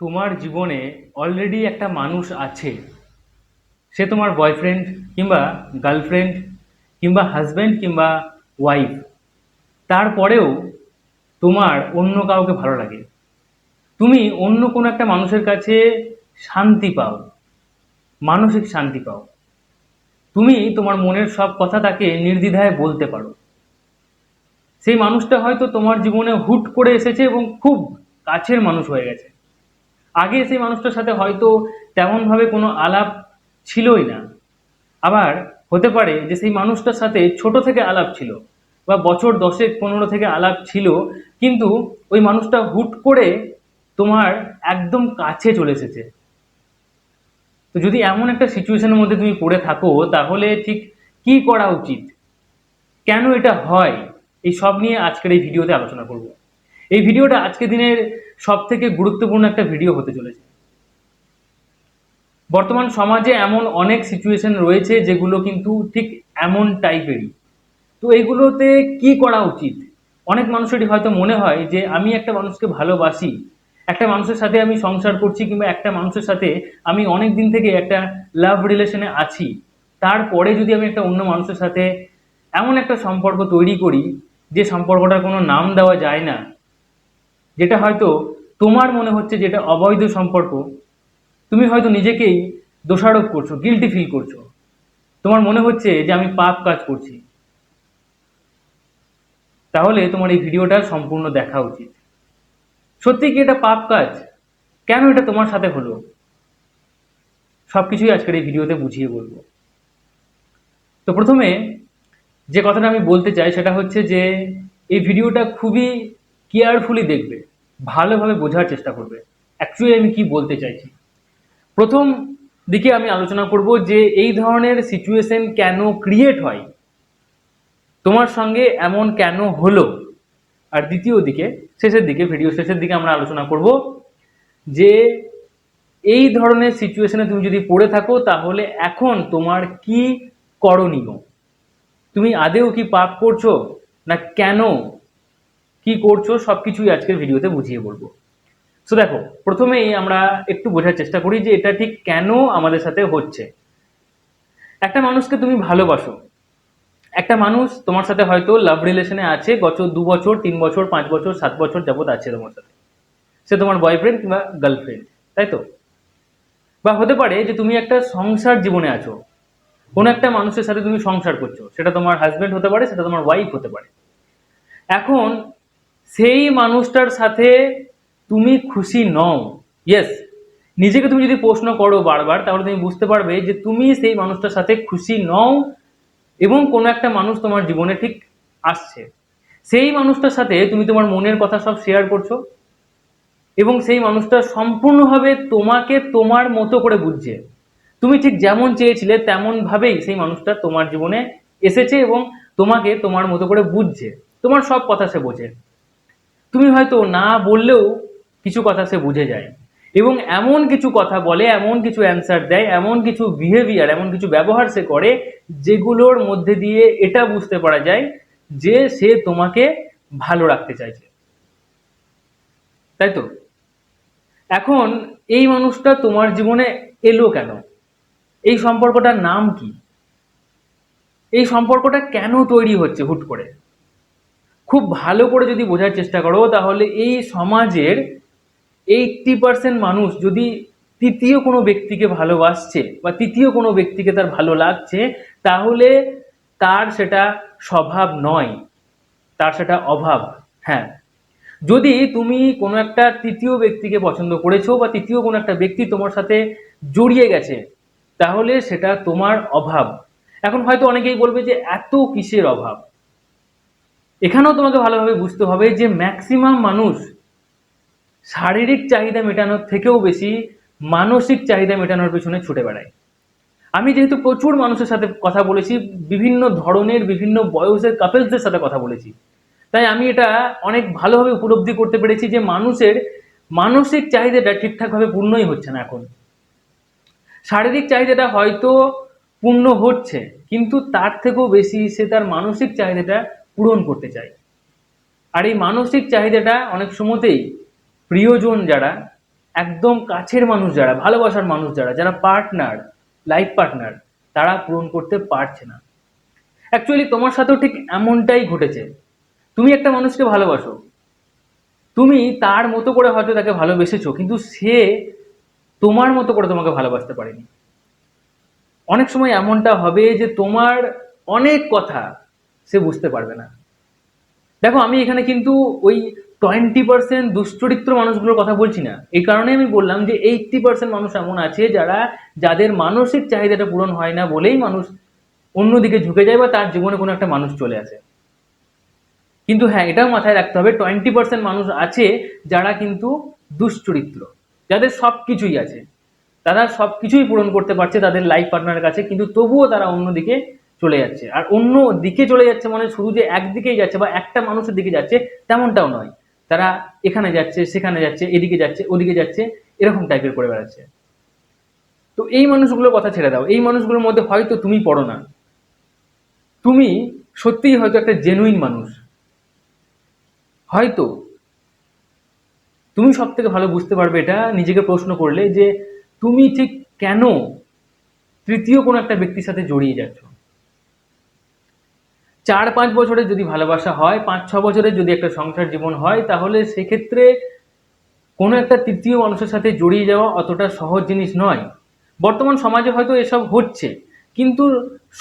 তোমার জীবনে অলরেডি একটা মানুষ আছে। সে তোমার বয়ফ্রেন্ড কিংবা গার্লফ্রেন্ড কিংবা হাজব্যান্ড কিংবা ওয়াইফ তারপরেও তোমার অন্য কাউকে ভালো লাগে। তুমি অন্য কোনো একটা মানুষের কাছে শান্তি পাও, মানসিক শান্তি পাও। তুমি তোমার মনের সব কথা তাকে নির্দ্বিধায় বলতে পারো। সেই মানুষটা হয়তো তোমার জীবনে হুট করে এসেছে এবং খুব কাছের মানুষ হয়ে গেছে। আগে সেই মানুষটার সাথে হয়তো তেমনভাবে কোনো আলাপ ছিলই না। আবার হতে পারে যে সেই মানুষটার সাথে ছোট থেকে আলাপ ছিল বা বছর দশেক, পনেরো থেকে আলাপ ছিল, কিন্তু ওই মানুষটা হুট করে তোমার একদম কাছে চলে এসেছে। তো যদি এমন একটা সিচুয়েশনের মধ্যে তুমি পড়ে থাকো, তাহলে ঠিক কি করা উচিত? কেন এটা হয়? এই সব নিয়ে আজকের এই ভিডিওতে আলোচনা করব। এই ভিডিওটা আজকের দিনের সব থেকে গুরুত্বপূর্ণ একটা ভিডিও হতে চলেছে। বর্তমান সমাজে এমন অনেক সিচুয়েশন রয়েছে যেগুলো কিন্তু ঠিক এমন টাইপেরই তো এইগুলোতে কি করা উচিত? অনেক মানুষেরই হয়তো মনে হয় যে আমি একটা মানুষকে ভালোবাসি, একটা মানুষের সাথে আমি সংসার করছি কিংবা একটা মানুষের সাথে আমি অনেক দিন থেকে একটা লাভ রিলেশনে আছি। তারপরে যদি আমি একটা অন্য মানুষের সাথে এমন একটা সম্পর্ক তৈরি করি, যে সম্পর্কটার কোনো নাম দেওয়া যায় না যেটা হয়তো তোমার মনে হচ্ছে যেটা অবৈধ সম্পর্ক, তুমি হয়তো নিজেকেই দোষারোপ করছ গিলটি ফিল করছ। তোমার মনে হচ্ছে যে আমি পাপ কাজ করছি। তাহলে তোমার এই ভিডিওটা সম্পূর্ণ দেখা উচিত। সত্যি কি এটা পাপ কাজ? কেন এটা তোমার সাথে হলো? সব কিছুই আজকের এই ভিডিওতে বুঝিয়ে বলব। তো প্রথমে যে কথাটা আমি বলতে চাই সেটা হচ্ছে যে এই ভিডিওটা খুবই কেয়ারফুলি দেখবে, ভালোভাবে বোঝার চেষ্টা করবে। অ্যাকচুয়ালি আমি কি বলতে চাইছি? প্রথম দিকে আমি আলোচনা করব যে এই ধরনের সিচুয়েশন কেন ক্রিয়েট হয়। তোমার সঙ্গে এমন কেন হলো? আর দ্বিতীয় দিকে, শেষের দিকে ভিডিও শেষের দিকে আমরা আলোচনা করব যে এই ধরনের সিচুয়েশনে তুমি যদি পড়ে থাকো, তাহলে এখন তোমার কি করণীয়? তুমি আদেও কি পাপ করছ? না কেন কি করছ সব কিছুই আজকের ভিডিওতে বুঝিয়ে বলব। সো দেখো, প্রথমেই আমরা একটু বোঝার চেষ্টা করি যে এটা ঠিক কেন আমাদের সাথে হচ্ছে। একটা মানুষকে তুমি ভালোবাসো। একটা মানুষ তোমার সাথে হয়তো লাভ রিলেশনে আছে, গত দু বছর, তিন বছর, পাঁচ বছর, সাত বছর যাবত আছে তোমার সাথে। সে তোমার বয়ফ্রেন্ড কিংবা গার্লফ্রেন্ড তাই তো? বা হতে পারে যে তুমি একটা সংসার জীবনে আছো। কোনো একটা মানুষের সাথে তুমি সংসার করছ। সেটা তোমার হাজবেন্ড হতে পারে, সেটা তোমার ওয়াইফ হতে পারে। এখন সেই মানুষটার সাথে তুমি খুশি নও। ইয়েস নিজেকে তুমি যদি প্রশ্ন করো বারবার, তাহলে তুমি বুঝতে পারবে যে তুমি সেই মানুষটার সাথে খুশি নও এবং কোনো একটা মানুষ তোমার জীবনে ঠিক আসছে। সেই মানুষটার সাথে তুমি তোমার মনের কথা সব শেয়ার করছ এবং সেই মানুষটা সম্পূর্ণভাবে তোমাকে তোমার মতো করে বুঝছে। তুমি ঠিক যেমন চেয়েছিলে, তেমনভাবেই সেই মানুষটা তোমার জীবনে এসেছে এবং তোমাকে তোমার মতো করে বুঝছে। তোমার সব কথা সে বোঝে। তুমি হয়তো না বললেও কিছু কথা সে বুঝে যায়। এবং এমন কিছু কথা বলে, এমন কিছু অ্যান্সার দেয়, এমন কিছু বিহেভিয়ার এমন কিছু ব্যবহার সে করে যেগুলোর মধ্যে দিয়ে এটা বুঝতে পারা যায় যে সে তোমাকে ভালো রাখতে চাইছে। তাই তো? এখন এই মানুষটা তোমার জীবনে এলো কেন? এই সম্পর্কটার নাম কি? এই সম্পর্কটা কেন তৈরি হচ্ছে হুট করে? খুব ভালো করে যদি বোঝার চেষ্টা করো, তাহলে এই সমাজের এইটটি পার্সেন্ট মানুষ যদি তৃতীয় কোনো ব্যক্তিকে ভালোবাসছে বা তৃতীয় কোনো ব্যক্তিকে তার ভালো লাগছে, তাহলে তার সেটা স্বভাব নয়, তার সেটা অভাব হ্যাঁ। যদি তুমি কোনো একটা তৃতীয় ব্যক্তিকে পছন্দ করেছ বা তৃতীয় কোনো একটা ব্যক্তি তোমার সাথে জড়িয়ে গেছে, তাহলে সেটা তোমার অভাব। এখন হয়তো অনেকেই বলবে যে এত কিসের অভাব? এখানেও তোমাকে ভালোভাবে বুঝতে হবে যে ম্যাক্সিমাম মানুষ শারীরিক চাহিদা মেটানোর থেকেও বেশি মানসিক চাহিদা মেটানোর পেছনে ছুটে বেড়ায়। আমি যেহেতু প্রচুর মানুষের সাথে কথা বলেছি, বিভিন্ন ধরনের, বিভিন্ন বয়সের কাপেলসদের সাথে কথা বলেছি। তাই আমি এটা অনেক ভালোভাবে উপলব্ধি করতে পেরেছি যে মানুষের মানসিক চাহিদাটা ঠিকঠাকভাবে পূর্ণই হচ্ছে না এখন। শারীরিক চাহিদাটা হয়তো পূর্ণ হচ্ছে, কিন্তু তার থেকেও বেশি সে তার মানসিক চাহিদাটা পূরণ করতে চায় আর এই মানসিক চাহিদাটা অনেক সময়তেই প্রিয়জন যারা, একদম কাছের মানুষ যারা, ভালোবাসার মানুষ যারা যারা পার্টনার লাইফ পার্টনার তারা পূরণ করতে পারছে না। অ্যাকচুয়ালি তোমার সাথেও ঠিক এমনটাই ঘটেছে। তুমি একটা মানুষকে ভালোবাসো। তুমি তার মতো করে হয়তো তাকে ভালোবেসেছো, কিন্তু সে তোমার মতো করে তোমাকে ভালোবাসতে পারেনি। অনেক সময় এমনটা হবে যে তোমার অনেক কথা সে বুঝতে পারবে না। দেখো, আমি এখানে কিন্তু ওই টোয়েন্টি পার্সেন্ট দুশ্চরিত্র মানুষগুলোর কথা বলছি না। এই কারণে আমি বললাম যে এইটটি পার্সেন্ট মানুষ এমন আছে যারা, যাদের মানসিক চাহিদাটা পূরণ হয় না বলেই মানুষ অন্যদিকে ঝুঁকে যায় বা তার জীবনে কোনো একটা মানুষ চলে আসে। কিন্তু হ্যাঁ এটাও মাথায় রাখতে হবে টোয়েন্টি পার্সেন্ট মানুষ আছে যারা কিন্তু দুশ্চরিত্র, যাদের সব কিছুই আছে। তারা সব কিছুই পূরণ করতে পারছে তাদের লাইফ পার্টনারের কাছে, কিন্তু তবুও তারা অন্যদিকে চলে যাচ্ছে। আর অন্য দিকে চলে যাচ্ছে মানে শুধু যে একদিকেই যাচ্ছে বা একটা মানুষের দিকে যাচ্ছে তেমনটাও নয়। তারা এখানে যাচ্ছে, সেখানে যাচ্ছে, এদিকে যাচ্ছে, ওদিকে যাচ্ছে, এরকম টাইপের করে বেড়াচ্ছে। তো এই মানুষগুলোর কথা ছেড়ে দাও। এই মানুষগুলোর মধ্যে হয়তো তুমি পড়ো না। তুমি সত্যিই হয়তো একটা জেনুইন মানুষ। হয়তো তুমি সব থেকে ভালো বুঝতে পারবে এটা, নিজেকে প্রশ্ন করলে যে তুমি ঠিক কেন তৃতীয় কোনো একটা ব্যক্তির সাথে জড়িয়ে যাচ্ছ? চার পাঁচ বছরের যদি ভালোবাসা হয় পাঁচ ছ বছরের যদি একটা সংসার জীবন হয়, তাহলে সেক্ষেত্রে কোনো একটা তৃতীয় মানুষের সাথে জড়িয়ে যাওয়া অতটা সহজ জিনিস নয়। বর্তমান সমাজে হয়তো এসব হচ্ছে, কিন্তু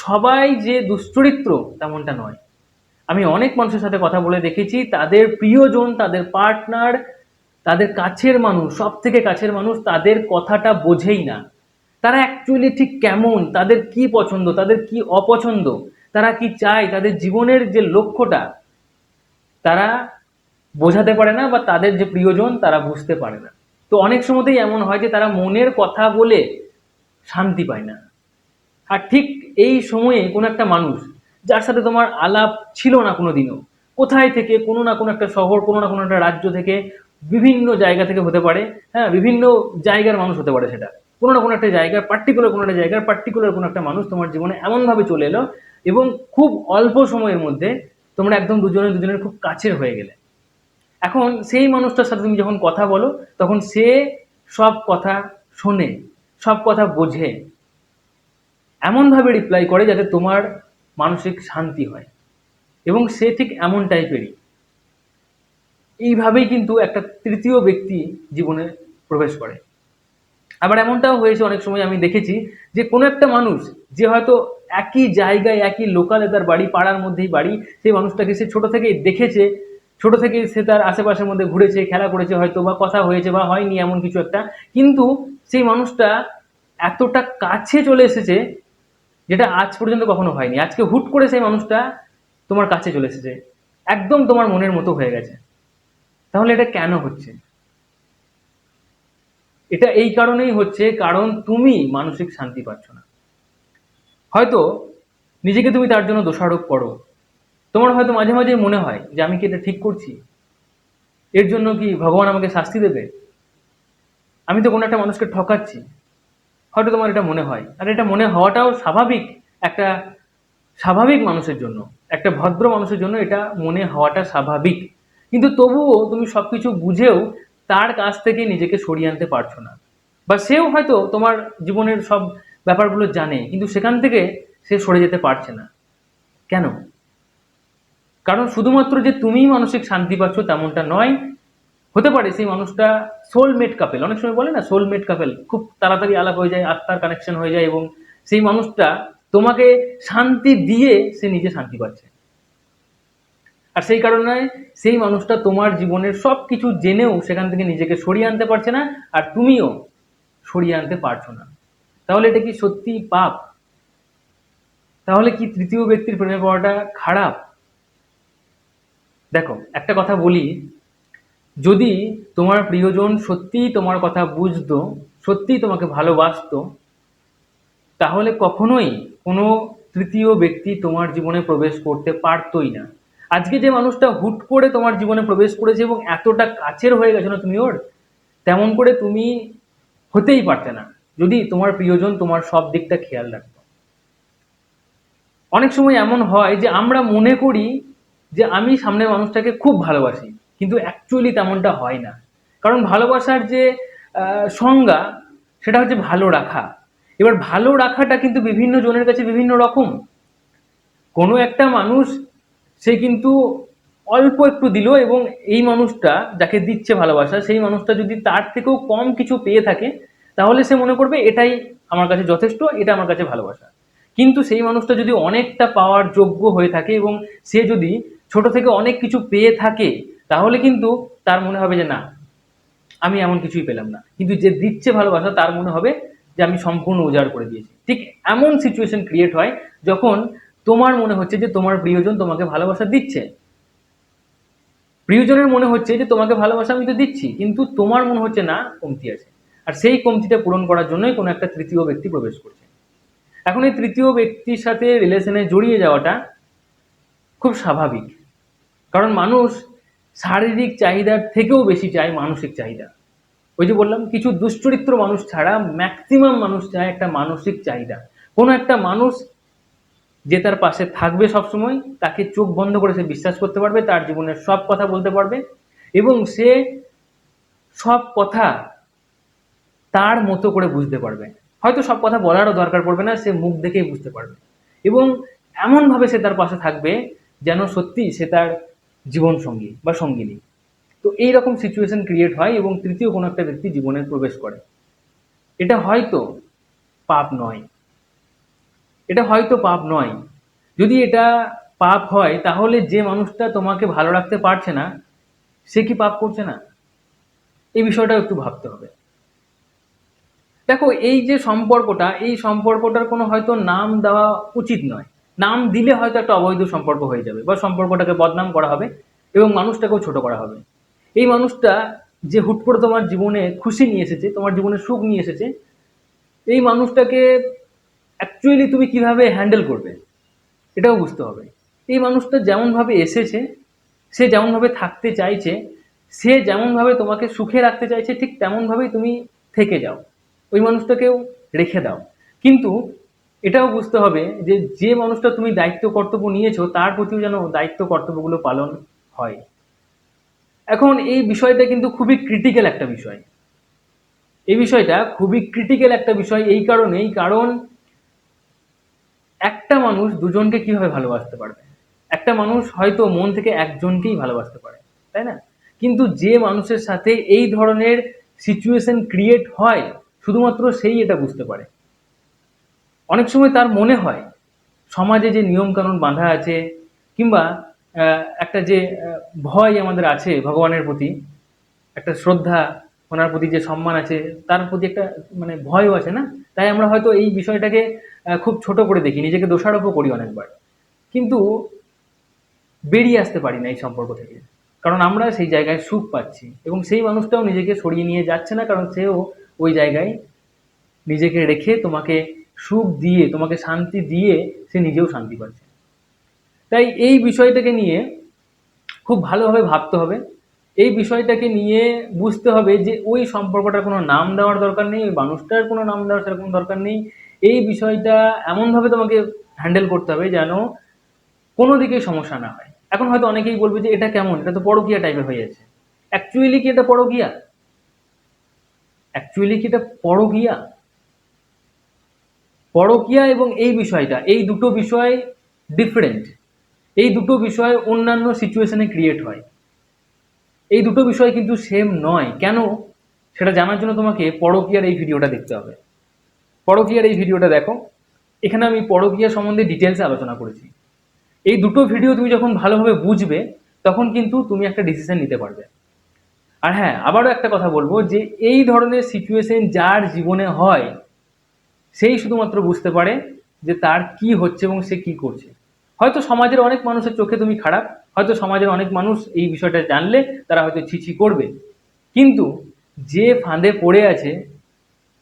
সবাই যে দুশ্চরিত্র তেমনটা নয়। আমি অনেক মানুষের সাথে কথা বলে দেখেছি, তাদের প্রিয়জন, তাদের পার্টনার, তাদের কাছের মানুষ সব থেকে কাছের মানুষ তাদের কথাটা বোঝেই না। তারা অ্যাকচুয়ালি ঠিক কেমন, তাদের কি পছন্দ, তাদের কি অপছন্দ তারা কি চায়? তাদের জীবনের যে লক্ষ্যটা, তারা বোঝাতে পারে না বা তাদের যে প্রিয়জন, তারা বুঝতে পারে না। তো অনেক সময়তেই এমন হয় যে তারা মনের কথা বলে শান্তি পায় না। আর ঠিক এই সময়ে কোনো একটা মানুষ, যার সাথে তোমার আলাপ ছিল না কোনো দিনও কোথায় থেকে, কোনো না কোনো একটা শহর, কোনো না কোনো একটা রাজ্য থেকে, বিভিন্ন জায়গা থেকে হতে পারে হ্যাঁ বিভিন্ন জায়গার মানুষ হতে পারে সেটা। কোনো না কোনো একটা জায়গার পার্টিকুলার কোনো একটা জায়গার পার্টিকুলার কোনো একটা মানুষ তোমার জীবনে এমনভাবে চলে এলো এবং খুব অল্প সময়ের মধ্যে তোমরা একদম দুজনে দুজনের খুব কাছের হয়ে গেলে। এখন সেই মানুষটার সাথে তুমি যখন কথা বলো, তখন সে সব কথা শোনে, সব কথা বোঝে, এমনভাবে রিপ্লাই করে যাতে তোমার মানসিক শান্তি হয়। এবং সে ঠিক এমন টাইপেরই। এইভাবেই কিন্তু একটা তৃতীয় ব্যক্তি জীবনে প্রবেশ করে। আবার এমনটাও হয়েছে অনেক সময় আমি দেখেছি যে কোনো একটা মানুষ যে হয়তো একই জায়গায়, একই লোকালে তার বাড়ি, পাড়ার মধ্যেই বাড়ি। সেই মানুষটাকে সে ছোট থেকেই দেখেছে। ছোট থেকে সে তার আশেপাশের মধ্যে ঘুরেছে, খেলা করেছে হয়তো বা, কথা হয়েছে বা হয়নি এমন কিছু একটা। কিন্তু সেই মানুষটা এতটা কাছে চলে এসেছে যেটা আজ পর্যন্ত কখনো হয়নি। আজকে হুট করে সেই মানুষটা তোমার কাছে চলে এসেছে। একদম তোমার মনের মতো হয়ে গেছে। তাহলে এটা কেন হচ্ছে? এটা এই কারণেই হচ্ছে, কারণ তুমি মানসিক শান্তি পাচ্ছ না। হয়তো নিজেকে তুমি তার জন্য দোষারোপ করো। তোমার হয়তো মাঝে মাঝে মনে হয় যে আমি কি এটা ঠিক করছি? এর জন্য কি ভগবান আমাকে শাস্তি দেবে? আমি তো কোনো একটা মানুষকে ঠকাচ্ছি। হয়তো তোমার এটা মনে হয়। আর এটা মনে হওয়াটাও স্বাভাবিক একটা স্বাভাবিক মানুষের জন্য। একটা ভদ্র মানুষের জন্য এটা মনে হওয়াটা স্বাভাবিক। কিন্তু তবুও তুমি সব কিছু বুঝেও তার কাছ থেকে নিজেকে সরিয়ে আনতে পারছ না। বা সেও হয়তো তোমার জীবনের সব ব্যাপারগুলো জানে, কিন্তু সেখান থেকে সে সরে যেতে পারছে না। কেন? কারণ শুধুমাত্র যে তুমিই মানসিক শান্তি পাচ্ছ তেমনটা নয়, হতে পারে সেই মানুষটা সোলমেট কাপেল অনেক সময় বলে না সোলমেট কাপেল খুব তাড়াতাড়ি আলাপ হয়ে যায়, আত্মার কানেকশন হয়ে যায় এবং সেই মানুষটা তোমাকে শান্তি দিয়ে সে নিজে শান্তি পাচ্ছে। আর সেই কারণে সেই মানুষটা তোমার জীবনের সব কিছু জেনেও সেখান থেকে নিজেকে সরিয়ে আনতে পারছে না, আর তুমিও সরিয়ে আনতে পারছ না। তাহলে এটা কি সত্যি পাপ? তাহলে কি তৃতীয় ব্যক্তির প্রেমে পড়াটা খারাপ? দেখো, একটা কথা বলি, যদি তোমার প্রিয়জন সত্যিই তোমার কথা বুঝতো, সত্যিই তোমাকে ভালোবাসতো, তাহলে কখনোই কোনো তৃতীয় ব্যক্তি তোমার জীবনে প্রবেশ করতে পারতই না। আজকে যে মানুষটা হুট করে তোমার জীবনে প্রবেশ করেছে এবং এতটা কাছের হয়ে গেছে না তুমি ওর, তেমন করে তুমি হতেই পারতে না। যদি তোমার প্রিয়জন তোমার সব দিকটা খেয়াল রাখতো। অনেক সময় এমন হয় যে আমরা মনে করি যে আমি সামনের মানুষটাকে খুব ভালোবাসি, কিন্তু অ্যাকচুয়ালি তেমনটা হয় না। কারণ ভালোবাসার যে সংজ্ঞা, সেটা হচ্ছে ভালো রাখা। এবার ভালো রাখাটা কিন্তু বিভিন্ন জনের কাছে বিভিন্ন রকম। কোনো একটা মানুষ, সে কিন্তু অল্প একটু দিল এবং এই মানুষটা যাকে দিচ্ছে ভালোবাসা, সেই মানুষটা যদি তার থেকেও কম কিছু পেয়ে থাকে তাহলে সে মনে করবে এটাই আমার কাছে যথেষ্ট, এটা আমার কাছে ভালোবাসা। কিন্তু সেই মানুষটা যদি অনেকটা পাওয়ার যোগ্য হয়ে থাকে এবং সে যদি ছোট থেকে অনেক কিছু পেয়ে থাকে, তাহলে কিন্তু তার মনে হবে যে না, আমি এমন কিছুই পেলাম না। কিন্তু যে দিচ্ছে ভালোবাসা, তার মনে হবে যে আমি সম্পূর্ণ উজাড় করে দিয়েছি। ঠিক এমন সিচুয়েশন ক্রিয়েট হয় যখন তোমার মনে হচ্ছে যে তোমার প্রিয়জন তোমাকে ভালোবাসা দিচ্ছে। প্রিয়জনের মনে হচ্ছে যে তোমাকে ভালোবাসা আমি তো দিচ্ছি, কিন্তু তোমার মনে হচ্ছে না, কমতি আছে। আর সেই কমতিটা পূরণ করার জন্যই কোনো একটা তৃতীয় ব্যক্তি প্রবেশ করছে। এখন এই তৃতীয় ব্যক্তির সাথে রিলেশনে জড়িয়ে যাওয়াটা খুব স্বাভাবিক। কারণ মানুষ শারীরিক চাহিদার থেকেও বেশি চায় মানসিক চাহিদা। ওই যে বললাম, কিছু দুশ্চরিত্র মানুষ ছাড়া ম্যাক্সিমাম মানুষ চায় একটা মানসিক চাহিদা। কোনো একটা মানুষ যে তার পাশে থাকবে সবসময়, তাকে চোখ বন্ধ করে সে বিশ্বাস করতে পারবে, তার জীবনের সব কথা বলতে পারবে এবং সে সব কথা তার মতো করে বুঝতে পারবে। হয়তো সব কথা বলারও দরকার পড়বে না, সে মুখ দেখেই বুঝতে পারবে। এবং এমনভাবে সে তার পাশে থাকবে যেন সত্যি সে তার জীবন সঙ্গী বা সঙ্গিনী। তো এই রকম সিচুয়েশন ক্রিয়েট হয় এবং তৃতীয় কোনো একটা ব্যক্তি জীবনে প্রবেশ করে। এটা হয়তো পাপ নয়। এটা হয়তো পাপ নয়। যদি এটা পাপ হয়, তাহলে যে মানুষটা তোমাকে ভালো রাখতে পারছে না, সে কি পাপ করছে না? এই বিষয়টাও একটু ভাবতে হবে। দেখো, এই যে সম্পর্কটা, এই সম্পর্কটার কোনো হয়তো নাম দেওয়া উচিত নয়। নাম দিলে হয়তো একটা অবৈধ সম্পর্ক হয়ে যাবে বা সম্পর্কটাকে বদনাম করা হবে এবং মানুষটাকেও ছোট করা হবে। এই মানুষটা যে হুট করে তোমার জীবনে খুশি নিয়ে এসেছে, তোমার জীবনে সুখ নিয়ে এসেছে, এই মানুষটাকে অ্যাকচুয়ালি তুমি কীভাবে হ্যান্ডেল করবে, এটাও বুঝতে হবে। এই মানুষটা যেমনভাবে এসেছে, সে যেমনভাবে থাকতে চাইছে, সে যেমনভাবে তোমাকে সুখে রাখতে চাইছে, ঠিক তেমনভাবেই তুমি থেকে যাও। ওই মানুষটাকেও রেখে দাও। কিন্তু এটাও বুঝতে হবে যে যে মানুষটা তুমি দায়িত্ব কর্তব্য নিয়েছো, তার প্রতিও যেন দায়িত্ব কর্তব্যগুলো পালন হয়। এখন এই বিষয়টা কিন্তু খুবই ক্রিটিক্যাল একটা বিষয়। এই বিষয়টা খুবই ক্রিটিক্যাল একটা বিষয় এই কারণেই, কারণ একটা মানুষ দুজনকে কীভাবে ভালোবাসতে পারবে? একটা মানুষ হয়তো মন থেকে একজনকেই ভালোবাসতে পারে, তাই না? কিন্তু যে মানুষের সাথে এই ধরনের সিচুয়েশন ক্রিয়েট হয় শুধুমাত্র সেই এটা বুঝতে পারে। অনেক সময় তার মনে হয়, সমাজে যে নিয়মকানুন বাঁধা আছে কিংবা একটা যে ভয় আমাদের আছে ভগবানের প্রতি, একটা শ্রদ্ধা, ওনার প্রতি যে সম্মান আছে, তার প্রতি একটা মানে ভয়ও আছে না? তাই আমরা হয়তো এই বিষয়টাকে খুব ছোট করে দেখি, নিজেকে দোষারোপও করি অনেকবার। কিন্তু বেরিয়ে আসতে পারি না এই সম্পর্ক থেকে। কারণ আমরা সেই জায়গায় সুখ পাচ্ছি এবং সেই মানুষটাও নিজেকে সরিয়ে নিয়ে যাচ্ছে না, কারণ সেও ওই জায়গায় নিজেকে রেখে তোমাকে সুখ দিয়ে, তোমাকে শান্তি দিয়ে সে নিজেও শান্তি পাচ্ছে। তাই এই বিষয়টাকে নিয়ে খুব ভালোভাবে ভাবতে হবে। এই বিষয়টাকে নিয়ে বুঝতে হবে যে ওই সম্পর্কটার কোনো নাম দেওয়ার দরকার নেই, ওই মানুষটার কোনো নাম দেওয়ার সেরকম দরকার নেই। এই বিষয়টা এমনভাবে তোমাকে হ্যান্ডেল করতে হবে যেন কোনো দিকেই সমস্যা না হয়। এখন হয়তো অনেকেই বলবে যে এটা কেমন? এটা তো পরকীয়া টাইপের হয়ে যাচ্ছে। অ্যাকচুয়ালি কি এটা পরকীয়া? অ্যাকচুয়ালি কি এটা পরকীয়া? পরকীয়া এবং এই বিষয়টা, এই দুটো বিষয় ডিফারেন্ট এই দুটো বিষয় অন্যান্য সিচুয়েশনে ক্রিয়েট হয়। এই দুটো বিষয় কিন্তু সেম নয়। কেন? সেটা জানার জন্য তোমাকে পরকীয়ার এই ভিডিওটা দেখতে হবে। পরকীয়ার এই ভিডিওটা দেখো। এখানে আমি পরকীয়া সম্বন্ধে ডিটেলসে আলোচনা করেছি। এই দুটো ভিডিও তুমি যখন ভালোভাবে বুঝবে, তখন কিন্তু তুমি একটা ডিসিশন নিতে পারবে। আর হ্যাঁ আবারও একটা কথা বলব যে এই ধরনের সিচুয়েশন যার জীবনে হয়, সেই শুধুমাত্র বুঝতে পারে যে তার কি হচ্ছে এবং সে কি করছে। হয়তো সমাজের অনেক মানুষের চোখে তুমি খারাপ, হয়তো সমাজের অনেক মানুষ এই বিষয়টা জানলে তারা হয়তো ছিছি করবে। কিন্তু যে ফাঁদে পড়ে আছে,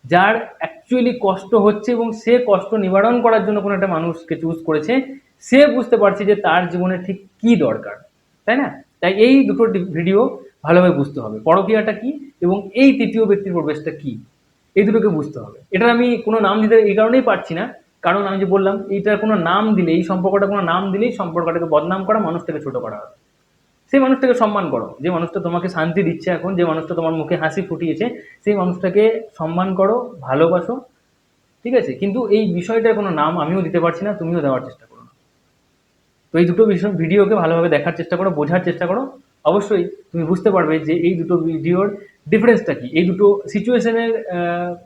যার অ্যাকচুয়ালি কষ্ট হচ্ছে এবং সে কষ্ট নিবারণ করার জন্য কোনো একটা মানুষকে চুজ করেছে, সে বুঝতে পারছে যে তার জীবনে ঠিক কি দরকার। তাই না? তাই এই দুটো ভিডিও ভালোভাবে বুঝতে হবে। পরকীয়াটা কি এবং এই তৃতীয় ব্যক্তির প্রবেশটা কি? এই দুটোকে বুঝতে হবে। এটার আমি কোনো নাম দিতে এই কারণেই পারছি না। কারণ আমি যে বললাম, এইটার কোনো নাম দিলে, এই সম্পর্কটা কোনো নাম দিলেই সম্পর্কটাকে বদনাম করা, মানুষটাকে ছোট করা হবে। সেই মানুষটাকে সম্মান করো। যে মানুষটা তোমাকে শান্তি দিচ্ছে এখন, যে মানুষটা তোমার মুখে হাসি ফুটিয়েছে, সেই মানুষটাকে সম্মান করো, ভালোবাসো, ঠিক আছে? কিন্তু এই বিষয়টার কোনো নাম আমিও দিতে পারছি না, তুমিও দেওয়ার চেষ্টা করো তো এই দুটো বিষয়, ভিডিওকে ভালোভাবে দেখার চেষ্টা করো, বোঝার চেষ্টা করো অবশ্যই তুমি বুঝতে পারবে যে এই দুটো ভিডিওর ডিফারেন্সটা কি। এই দুটো সিচুয়েশনের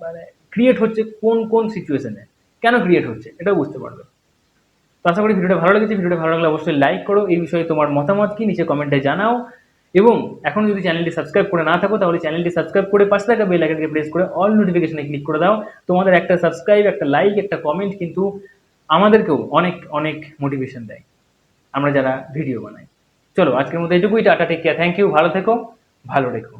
মানে ক্রিয়েট হচ্ছে কোন কোন সিচুয়েশনে কেন ক্রিয়েট হচ্ছে? এটাও বুঝতে পারবে। তো আশা করি ভিডিওটা ভালো লেগেছে। ভিডিওটা ভালো লাগলে অবশ্যই লাইক করো। এই বিষয়ে তোমার মতামত কি নিচে কমেন্টে জানাও। এবং এখন যদি চ্যানেলটি সাবস্ক্রাইব করে না থাকো, তাহলে চ্যানেলটি সাবস্ক্রাইব করে পাশে থাকা বেল আইকনকে প্রেস করে অল নোটিফিকেশনে ক্লিক করে দাও। তোমাদের একটা সাবস্ক্রাইব একটা লাইক একটা কমেন্ট কিন্তু আমাদেরকেও অনেক অনেক মোটিভেশন দেয়। আমরা যারা ভিডিও বানাই। চলো আজকের মধ্যে এটুকুই tata take care thank you ভালো থেকো ভালো রেখো।